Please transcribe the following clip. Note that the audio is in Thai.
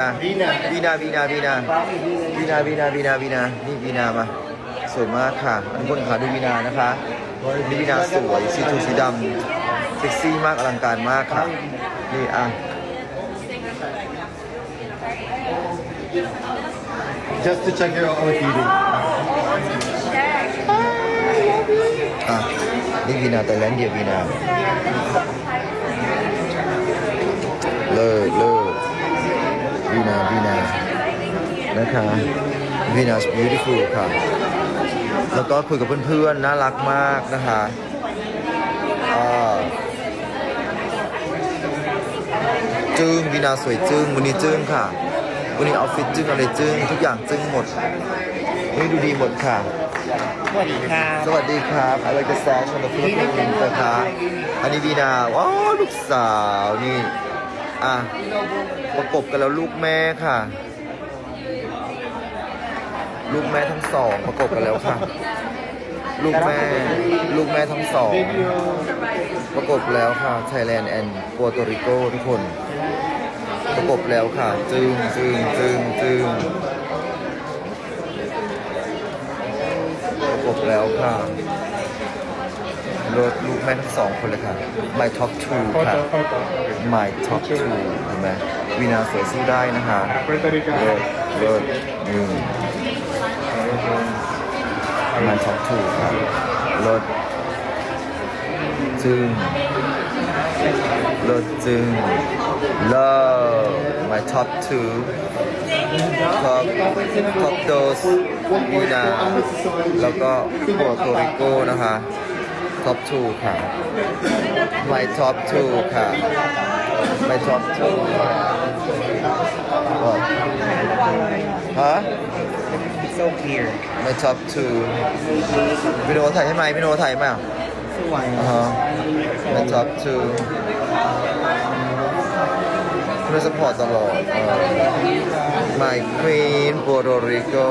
อะวีนาวีนาวีนาวีนาวีนาวีนาวีนาวีนานี่วีนามาสวยมากค่ะทุกคนค่ะดูวีนานะคะนี่วีนาสวยสีทูสีดำเซ็กซี่มากอลังการมากค่ะนี่อะ Just to check your OOTD. อะนี่วีนาแต่แลนด์เดียววีนาเลิศเลิศวีนาวีนา นะคะวีนา beautiful ค่ะ แล้วก็คุยกับเพื่อนๆ น่ารักมากนะคะอ่าจึ้งวีนาสวยจึ้งวันนี้จึ้งค่ะ วันนี้ออฟฟิศจึ้งอะไรจึ้งทุกอย่างจึ้งหมดนี่ดูดีหมดค่ะ สวัสดีครับสวัสดีครับอะไรก e แซชมาฟิลิปปินส์นะคะอันนี้วีนาว้าวลูกสาวนี่ อะ ประกบกันแล้วลูกแม่ค่ะ ลูกแม่ทั้งสองประกบกันแล้วค่ะ ลูกแม่ ลูกแม่ทั้งสอง ประกบแล้วค่ะ Thailand and Puerto Rico ทุกคน ประกบแล้วค่ะ จึงจึงจึงจึงประกบแล้วค่ะรถลูกแม่ทั้งสองคนเลยค่ะ My top two ค่ะ My top two เห็นไหมวีนาสวยสู้ได้นะคะ Puerto Rico. เลิศเลิศหนึ่ง My top two ค่ะรถจึงรถจึง Love My top two top top dose วีนาแล้วก็โปรโตริโกนะคะ top two ค่ะ My top two ค่ะ My top two ค่ะฮะ So clear. My top two พี่โนถ่ายให้ไหมพี่โนถ่ายไหมอะสวยอ่าฮะ My top two คุณสปอร์ตตลอดเออ My Queen Puerto Rico